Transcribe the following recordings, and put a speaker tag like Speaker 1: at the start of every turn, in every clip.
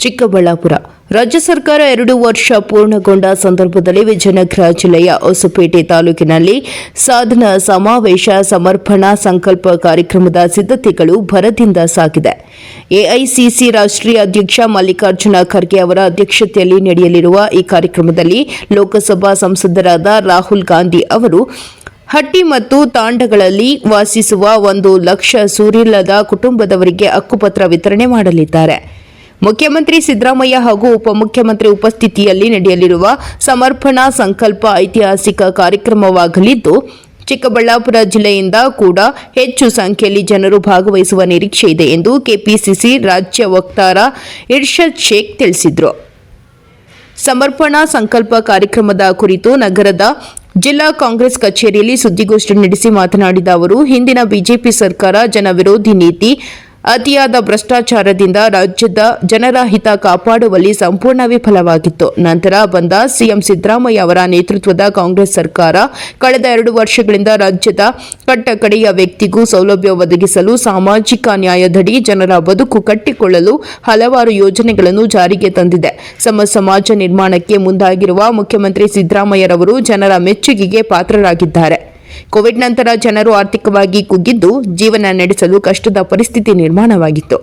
Speaker 1: ಚಿಕ್ಕಬಳ್ಳಾಪುರ. ರಾಜ್ಯ ಸರ್ಕಾರ ಎರಡು ವರ್ಷ ಪೂರ್ಣಗೊಂಡ ಸಂದರ್ಭದಲ್ಲಿ ವಿಜಯನಗರ ಜಿಲ್ಲೆಯ ಹೊಸಪೇಟೆ ತಾಲೂಕಿನಲ್ಲಿ ಸಾಧನ ಸಮಾವೇಶ, ಸಮರ್ಪಣಾ ಸಂಕಲ್ಪ ಕಾರ್ಯಕ್ರಮದ ಸಿದ್ಧತೆಗಳು ಭರದಿಂದ ಸಾಗಿದೆ. ಎಐಸಿಸಿ ರಾಷ್ಟ್ರೀಯ ಅಧ್ಯಕ್ಷ ಮಲ್ಲಿಕಾರ್ಜುನ ಖರ್ಗೆ ಅವರ ಅಧ್ಯಕ್ಷತೆಯಲ್ಲಿ ನಡೆಯಲಿರುವ ಈ ಕಾರ್ಯಕ್ರಮದಲ್ಲಿ ಲೋಕಸಭಾ ಸಂಸದರಾದ ರಾಹುಲ್ ಗಾಂಧಿ ಅವರು ಹಟ್ಟಿ ಮತ್ತು ತಾಂಡಗಳಲ್ಲಿ ವಾಸಿಸುವ ಒಂದು ಲಕ್ಷ ಸೂರಿಲ್ಲದ ಕುಟುಂಬದವರಿಗೆ ಹಕ್ಕುಪತ್ರ ವಿತರಣೆ ಮಾಡಲಿದ್ದಾರೆ. ಮುಖ್ಯಮಂತ್ರಿ ಸಿದ್ದರಾಮಯ್ಯ ಹಾಗೂ ಉಪಮುಖ್ಯಮಂತ್ರಿ ಉಪಸ್ಥಿತಿಯಲ್ಲಿ ನಡೆಯಲಿರುವ ಸಮರ್ಪಣಾ ಸಂಕಲ್ಪ ಐತಿಹಾಸಿಕ ಕಾರ್ಯಕ್ರಮವಾಗಲಿದ್ದು, ಚಿಕ್ಕಬಳ್ಳಾಪುರ ಜಿಲ್ಲೆಯಿಂದ ಕೂಡ ಹೆಚ್ಚು ಸಂಖ್ಯೆಯಲ್ಲಿ ಜನರು ಭಾಗವಹಿಸುವ ನಿರೀಕ್ಷೆ ಇದೆ ಎಂದು ಕೆಪಿಸಿಸಿ ರಾಜ್ಯ ವಕ್ತಾರ ಇರ್ಷದ್ ಶೇಖ್ ತಿಳಿಸಿದರು. ಸಮರ್ಪಣಾ ಸಂಕಲ್ಪ ಕಾರ್ಯಕ್ರಮದ ಕುರಿತು ನಗರದ ಜಿಲ್ಲಾ ಕಾಂಗ್ರೆಸ್ ಕಚೇರಿಯಲ್ಲಿ ಸುದ್ದಿಗೋಷ್ಠಿ ನಡೆಸಿ ಮಾತನಾಡಿದ ಅವರು, ಹಿಂದಿನ ಬಿಜೆಪಿ ಸರ್ಕಾರ ಜನವಿರೋಧಿ ನೀತಿ ಅತಿಯಾದ ಭ್ರಷ್ಟಾಚಾರದಿಂದ ರಾಜ್ಯದ ಜನರ ಹಿತ ಕಾಪಾಡುವಲ್ಲಿ ಸಂಪೂರ್ಣ ವಿಫಲವಾಗಿತ್ತು. ನಂತರ ಬಂದ ಸಿಎಂ ಸಿದ್ದರಾಮಯ್ಯ ಅವರ ನೇತೃತ್ವದ ಕಾಂಗ್ರೆಸ್ ಸರ್ಕಾರ ಕಳೆದ ಎರಡು ವರ್ಷಗಳಿಂದ ರಾಜ್ಯದ ಕಟ್ಟಕಡೆಯ ವ್ಯಕ್ತಿಗೂ ಸೌಲಭ್ಯ ಒದಗಿಸಲು ಸಾಮಾಜಿಕ ನ್ಯಾಯದಡಿ ಜನರ ಬದುಕು ಕಟ್ಟಿಕೊಳ್ಳಲು ಹಲವಾರು ಯೋಜನೆಗಳನ್ನು ಜಾರಿಗೆ ತಂದಿದೆ. ಸಮ ಸಮಾಜ ನಿರ್ಮಾಣಕ್ಕೆ ಮುಂದಾಗಿರುವ ಮುಖ್ಯಮಂತ್ರಿ ಸಿದ್ದರಾಮಯ್ಯರವರು ಜನರ ಮೆಚ್ಚುಗೆಗೆ ಪಾತ್ರರಾಗಿದ್ದಾರೆ. ಕೋವಿಡ್ ನಂತರ ಜನರು ಆರ್ಥಿಕವಾಗಿ ಕುಗ್ಗಿದ್ದು ಜೀವನ ನಡೆಸಲು ಕಷ್ಟದ ಪರಿಸ್ಥಿತಿ ನಿರ್ಮಾಣವಾಗಿತ್ತು.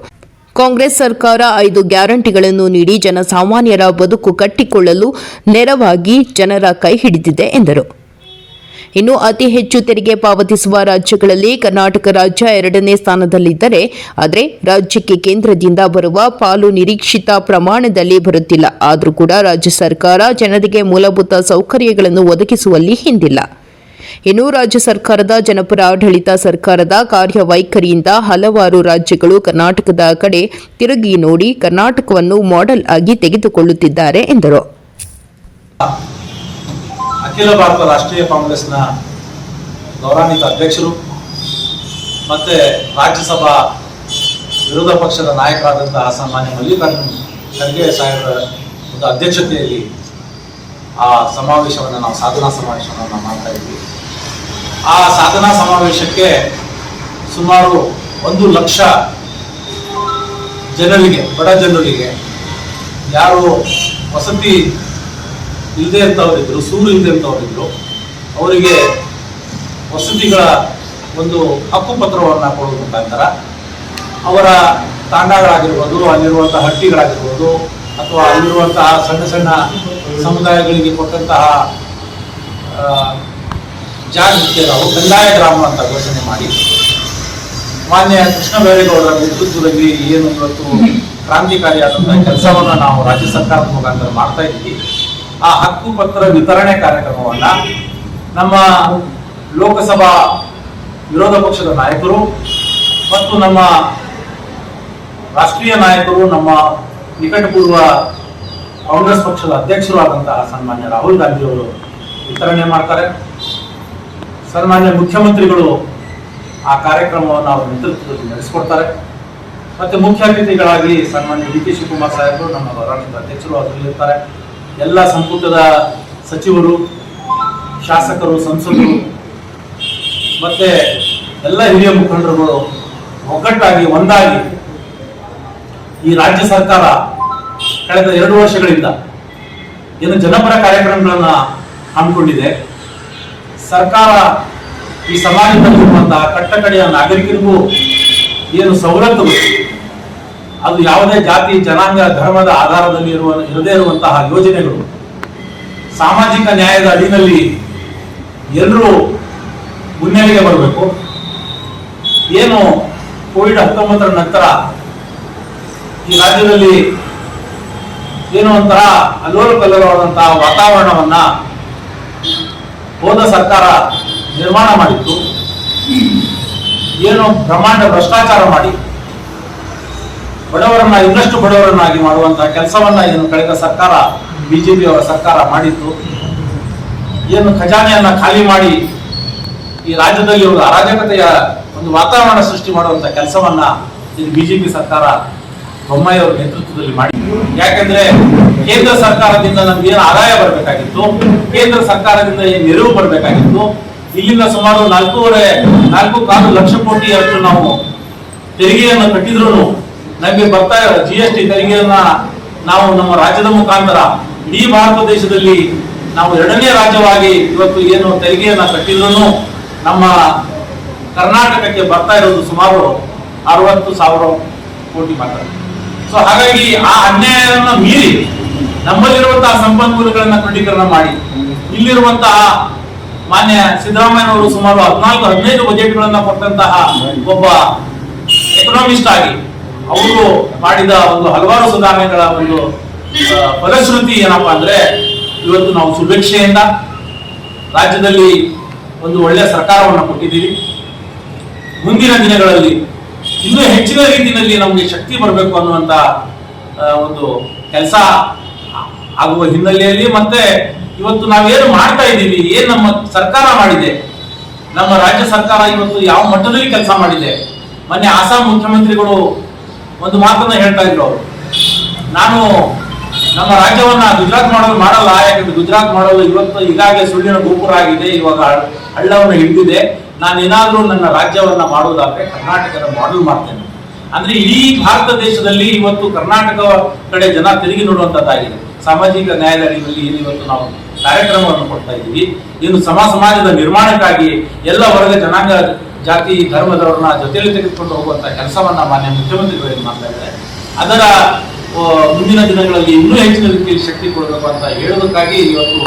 Speaker 1: ಕಾಂಗ್ರೆಸ್ ಸರ್ಕಾರ ಐದು ಗ್ಯಾರಂಟಿಗಳನ್ನು ನೀಡಿ ಜನಸಾಮಾನ್ಯರ ಬದುಕು ಕಟ್ಟಿಕೊಳ್ಳಲು ನೆರವಾಗಿ ಜನರ ಕೈ ಹಿಡಿದಿದೆ ಎಂದರು. ಇನ್ನು ಅತಿ ಹೆಚ್ಚು ತೆರಿಗೆ ಪಾವತಿಸುವ ರಾಜ್ಯಗಳಲ್ಲಿ ಕರ್ನಾಟಕ ರಾಜ್ಯ ಎರಡನೇ ಸ್ಥಾನದಲ್ಲಿದ್ದರೆ, ಆದರೆ ರಾಜ್ಯಕ್ಕೆ ಕೇಂದ್ರದಿಂದ ಬರುವ ಪಾಲು ನಿರೀಕ್ಷಿತ ಪ್ರಮಾಣದಲ್ಲಿ ಬರುತ್ತಿಲ್ಲ. ಆದರೂ ಕೂಡ ರಾಜ್ಯ ಸರ್ಕಾರ ಜನರಿಗೆ ಮೂಲಭೂತ ಸೌಕರ್ಯಗಳನ್ನು ಒದಗಿಸುವಲ್ಲಿ ಹಿಂದಿಲ್ಲ. ಇನ್ನು ರಾಜ್ಯ ಸರ್ಕಾರದ, ಜನಪರ, ಆಡಳಿತ ಸರ್ಕಾರದ ಕಾರ್ಯವೈಖರಿಯಿಂದ ಹಲವಾರು ರಾಜ್ಯಗಳು ಕರ್ನಾಟಕದ ಕಡೆ ತಿರುಗಿ ನೋಡಿ ಕರ್ನಾಟಕವನ್ನು ಮಾಡೆಲ್ ಆಗಿ ತೆಗೆದುಕೊಳ್ಳುತ್ತಿದ್ದಾರೆ ಎಂದರು.
Speaker 2: ಅಖಿಲ ಭಾರತ ರಾಷ್ಟ್ರೀಯ ಕಾಂಗ್ರೆಸ್ನ ಗೌರವಾನ್ವಿತ ಅಧ್ಯಕ್ಷರು ಮತ್ತೆ ರಾಜ್ಯಸಭಾ ವಿರೋಧ ಪಕ್ಷದ ನಾಯಕರಾದಂತಹ ಸಾಮಾನ್ಯ ಮಲ್ಲಿಕಾರ್ಜುನ್ ಖರ್ಗೆ ಸಾಹೇಬರ ಒಂದು ಅಧ್ಯಕ್ಷತೆಯಲ್ಲಿ ಆ ಸಮಾವೇಶವನ್ನು ನಾವು, ಸಾಧನಾ ಸಮಾವೇಶವನ್ನು ಮಾಡ್ತಾ ಇದ್ವಿ. ಆ ಸಾಧನಾ ಸಮಾವೇಶಕ್ಕೆ ಸುಮಾರು ಒಂದು ಲಕ್ಷ ಜನರಿಗೆ, ಬಡ ಜನರಿಗೆ ಯಾರು ವಸತಿ ಇಲ್ಲದೆ ಅಂತವರಿದ್ರು ಸೂರು ಇಲ್ಲದೆ ಅಂತವರಿದ್ರು ಅವರಿಗೆ ವಸತಿಗಳ ಒಂದು ಹಕ್ಕುಪತ್ರವನ್ನು ಕೊಡೋದ್ರ ಮುಖಾಂತರ ಅವರ ತಾಂಡಗಳಾಗಿರ್ಬೋದು, ಅಲ್ಲಿರುವಂತಹ ಹಟ್ಟಿಗಳಾಗಿರ್ಬೋದು, ಅಥವಾ ಅಲ್ಲಿರುವಂತಹ ಸಣ್ಣ ಸಣ್ಣ ಸಮುದಾಯಗಳಿಗೆ ಕೊಟ್ಟಂತಹ ನಾವು ಕಂದಾಯ ಗ್ರಾಮ ಅಂತ ಘೋಷಣೆ ಮಾಡಿ. ಮಾನ್ಯ ಕೃಷ್ಣ ಬೈರೇಗೌಡರ ನೇತೃತ್ವದಲ್ಲಿ ಏನು ಇವತ್ತು ಕ್ರಾಂತಿಕಾರಿಯಾದಂತಹ ಕೆಲಸವನ್ನ ನಾವು ರಾಜ್ಯ ಸರ್ಕಾರದ ಮುಖಾಂತರ ಮಾಡ್ತಾ ಇದ್ದೀವಿ. ಆ ಹಕ್ಕು ಪತ್ರ ವಿತರಣೆ ಕಾರ್ಯಕ್ರಮವನ್ನ ನಮ್ಮ ಲೋಕಸಭಾ ವಿರೋಧ ಪಕ್ಷದ ನಾಯಕರು ಮತ್ತು ನಮ್ಮ ರಾಷ್ಟ್ರೀಯ ನಾಯಕರು, ನಮ್ಮ ನಿಕಟಪೂರ್ವ ಕಾಂಗ್ರೆಸ್ ಪಕ್ಷದ ಅಧ್ಯಕ್ಷರು ಆದಂತಹ ಸನ್ಮಾನ್ಯ ರಾಹುಲ್ ಗಾಂಧಿ ಅವರು ವಿತರಣೆ ಮಾಡ್ತಾರೆ. ಸನ್ಮಾನ್ಯ ಮುಖ್ಯಮಂತ್ರಿಗಳು ಆ ಕಾರ್ಯಕ್ರಮವನ್ನು ಅವರ ನೇತೃತ್ವದಲ್ಲಿ ನಡೆಸಿಕೊಡ್ತಾರೆ. ಮತ್ತೆ ಮುಖ್ಯ ಅತಿಥಿಗಳಾಗಿ ಸನ್ಮಾನ್ಯ ಡಿ ಕೆ ಶಿವಕುಮಾರ್ ಸಾಹೇಬರು, ನಮ್ಮ ರಾಷ್ಟ್ರದ ಅಧ್ಯಕ್ಷರು ಅದರಲ್ಲಿರ್ತಾರೆ ಎಲ್ಲ ಸಂಪುಟದ ಸಚಿವರು, ಶಾಸಕರು, ಸಂಸದರು, ಮತ್ತೆ ಎಲ್ಲ ಹಿರಿಯ ಮುಖಂಡರುಗಳು ಒಗ್ಗಟ್ಟಾಗಿ, ಒಂದಾಗಿ ಈ ರಾಜ್ಯ ಸರ್ಕಾರ ಕಳೆದ ಎರಡು ವರ್ಷಗಳಿಂದ ಏನು ಜನಪರ ಕಾರ್ಯಕ್ರಮಗಳನ್ನು ಹಮ್ಮಿಕೊಂಡಿದೆ. ಸರ್ಕಾರ ಈ ಸಮಾಜದಲ್ಲಿರುವಂತಹ ಕಟ್ಟಕಡೆಯ ನಾಗರಿಕರಿಗೂ ಏನು ಸವಲತ್ತು ಅದು ಯಾವುದೇ ಜಾತಿ, ಜನಾಂಗ, ಧರ್ಮದ ಆಧಾರದಲ್ಲಿ ಇರುವ, ಇರದೇ ಇರುವಂತಹ ಯೋಜನೆಗಳು. ಸಾಮಾಜಿಕ ನ್ಯಾಯದ ಅಡಿನಲ್ಲಿ ಎಲ್ಲರೂ ಮುನ್ನೆಲೆಗೆ ಬರಬೇಕು. ಏನು ಕೋವಿಡ್ ಹತ್ತೊಂಬತ್ತರ ನಂತರ ಈ ರಾಜ್ಯದಲ್ಲಿ ಏನು ಒಂಥರ ಅಲ್ಲೋಲ ಕಲ್ಲೋಲವಾದಂತಹ ವಾತಾವರಣವನ್ನ ಹೋದ ಸರ್ಕಾರ ನಿರ್ಮಾಣ ಮಾಡಿತ್ತು. ಏನು ಬ್ರಹ್ಮಾಂಡ ಭ್ರಷ್ಟಾಚಾರ ಮಾಡಿ ಬಡವರನ್ನ ಇನ್ನಷ್ಟು ಬಡವರನ್ನಾಗಿ ಮಾಡುವಂತಹ ಕೆಲಸವನ್ನ ಏನು ಕಳೆದ ಸರ್ಕಾರ ಬಿಜೆಪಿ ಅವರ ಸರ್ಕಾರ ಮಾಡಿತ್ತು. ಏನು ಖಜಾನೆಯನ್ನ ಖಾಲಿ ಮಾಡಿ ಈ ರಾಜ್ಯದಲ್ಲಿ ಒಂದು ಅರಾಜಕತೆಯ ಒಂದು ವಾತಾವರಣ ಸೃಷ್ಟಿ ಮಾಡುವಂತ ಕೆಲಸವನ್ನ ಇದು ಬಿಜೆಪಿ ಸರ್ಕಾರ ಬೊಮ್ಮಾಯಿ ಅವರ ನೇತೃತ್ವದಲ್ಲಿ ಮಾಡಿ. ಯಾಕಂದ್ರೆ ಕೇಂದ್ರ ಸರ್ಕಾರದಿಂದ ನಮ್ಗೆ ಏನು ಆದಾಯ ಬರಬೇಕಾಗಿತ್ತು, ಕೇಂದ್ರ ಸರ್ಕಾರದಿಂದ ಏನು ನೆರವು ಬರಬೇಕಾಗಿತ್ತು, ಇಲ್ಲಿಂದ ಸುಮಾರು ನಾಲ್ಕೂವರೆ ನಾಲ್ಕು ಕಾಲು ಲಕ್ಷ ಕೋಟಿ ಅಷ್ಟು ನಾವು ತೆರಿಗೆಯನ್ನು ಕಟ್ಟಿದ್ರು ನಮಗೆ ಬರ್ತಾ ಇರೋ ಜಿ ಎಸ್ ಟಿ ತೆರಿಗೆಯನ್ನ ನಾವು ನಮ್ಮ ರಾಜ್ಯದ ಮುಖಾಂತರ ಇಡೀ ಭಾರತ ದೇಶದಲ್ಲಿ ನಾವು ಎರಡನೇ ರಾಜ್ಯವಾಗಿ ಇವತ್ತು ಏನು ತೆರಿಗೆಯನ್ನ ಕಟ್ಟಿದ್ರು ನಮ್ಮ ಕರ್ನಾಟಕಕ್ಕೆ ಬರ್ತಾ ಇರೋದು ಸುಮಾರು ಅರವತ್ತು ಸಾವಿರ ಕೋಟಿ ಮಾತ್ರ. ಸೊ ಹಾಗಾಗಿ ಆ ಅನ್ಯಾಯವನ್ನು ಮೀರಿ ನಮ್ಮಲ್ಲಿರುವಂತಹ ಸಂಪನ್ಮೂಲಗಳನ್ನ ಕ್ರೋಢೀಕರಣ ಮಾಡಿ, ಇಲ್ಲಿರುವಂತಹ ಮಾನ್ಯ ಸಿದ್ದರಾಮಯ್ಯನವರು ಸುಮಾರು ಹದಿನಾಲ್ಕು, ಹದಿನೈದು ಬಜೆಟ್ಗಳನ್ನ ಕೊಟ್ಟಂತಹ ಒಬ್ಬ ಎಕನಾಮಿಸ್ಟ್ ಆಗಿ ಅವರು ಮಾಡಿದ ಒಂದು ಹಲವಾರು ಸುಧಾರಣೆಗಳ ಒಂದು ಫಲಶ್ರುತಿ ಏನಪ್ಪಾ ಅಂದ್ರೆ ಇವತ್ತು ನಾವು ಸುಭಿಕ್ಷೆಯಿಂದ ರಾಜ್ಯದಲ್ಲಿ ಒಂದು ಒಳ್ಳೆಯ ಸರ್ಕಾರವನ್ನು ಕೊಟ್ಟಿದ್ದೀವಿ. ಮುಂದಿನ ದಿನಗಳಲ್ಲಿ ಇನ್ನೂ ಹೆಚ್ಚಿನ ರೀತಿಯಲ್ಲಿ ನಮಗೆ ಶಕ್ತಿ ಬರಬೇಕು ಅನ್ನುವಂತ ಒಂದು ಕೆಲಸ ಆಗುವ ಹಿನ್ನೆಲೆಯಲ್ಲಿ ಮತ್ತೆ ಇವತ್ತು ನಾವೇನು ಮಾಡ್ತಾ ಇದ್ದೀವಿ, ಏನ್ ನಮ್ಮ ಸರ್ಕಾರ ಮಾಡಿದೆ, ನಮ್ಮ ರಾಜ್ಯ ಸರ್ಕಾರ ಇವತ್ತು ಯಾವ ಮಟ್ಟದಲ್ಲಿ ಕೆಲಸ ಮಾಡಿದೆ, ಮೊನ್ನೆ ಆಸಾಂ ಮುಖ್ಯಮಂತ್ರಿಗಳು ಒಂದು ಮಾತನ್ನ ಹೇಳ್ತಾ ಇದ್ರು ಅವರು. ನಾನು ನಮ್ಮ ರಾಜ್ಯವನ್ನ ಗುಜರಾತ್ ಮಾಡಲು ಮಾಡಲ್ಲ, ಯಾಕಂದ್ರೆ ಗುಜರಾತ್ ಮಾಡಲು ಇವತ್ತು ಈಗಾಗಲೇ ಸುಳ್ಳಿನ ಗೋಪುರ ಆಗಿದೆ, ಇವಾಗ ಹಳ್ಳವನ್ನು ಹಿಡಿದಿದೆ. ನಾನು ಏನಾದ್ರೂ ನನ್ನ ರಾಜ್ಯವನ್ನು ಮಾಡುವುದಾದ್ರೆ ಕರ್ನಾಟಕದ ಮಾಡೆಲ್ ಮಾಡ್ತೇನೆ. ಅಂದ್ರೆ ಇಡೀ ಭಾರತ ದೇಶದಲ್ಲಿ ಇವತ್ತು ಕರ್ನಾಟಕ ಕಡೆ ಜನ ತಿರುಗಿ ನೋಡುವಂತದ್ದಾಗಿದೆ. ಸಾಮಾಜಿಕ ನ್ಯಾಯದ ಅಡಿಯಲ್ಲಿ ಏನು ಇವತ್ತು ನಾವು ಕಾರ್ಯಕ್ರಮವನ್ನು ಕೊಡ್ತಾ ಇದ್ದೀವಿ. ಇನ್ನು ಸಮ ಸಮಾಜದ ನಿರ್ಮಾಣಕ್ಕಾಗಿ ಎಲ್ಲ ವರ್ಗ ಜನಾಂಗ ಜಾತಿ, ಧರ್ಮದವರನ್ನ ಜೊತೆಯಲ್ಲಿ ತೆಗೆದುಕೊಂಡು ಹೋಗುವಂತ ಕೆಲಸವನ್ನ ಮಾನ್ಯ ಮುಖ್ಯಮಂತ್ರಿಗಳು ಏನು ಮಾಡ್ತಾ ಇದ್ದಾರೆ. ಅದರ ಮುಂದಿನ ದಿನಗಳಲ್ಲಿ ಇನ್ನೂ ಹೆಚ್ಚಿನ ರೀತಿಯಲ್ಲಿ ಶಕ್ತಿ ಕೊಡಬೇಕು ಅಂತ ಹೇಳೋದಕ್ಕಾಗಿ ಇವತ್ತು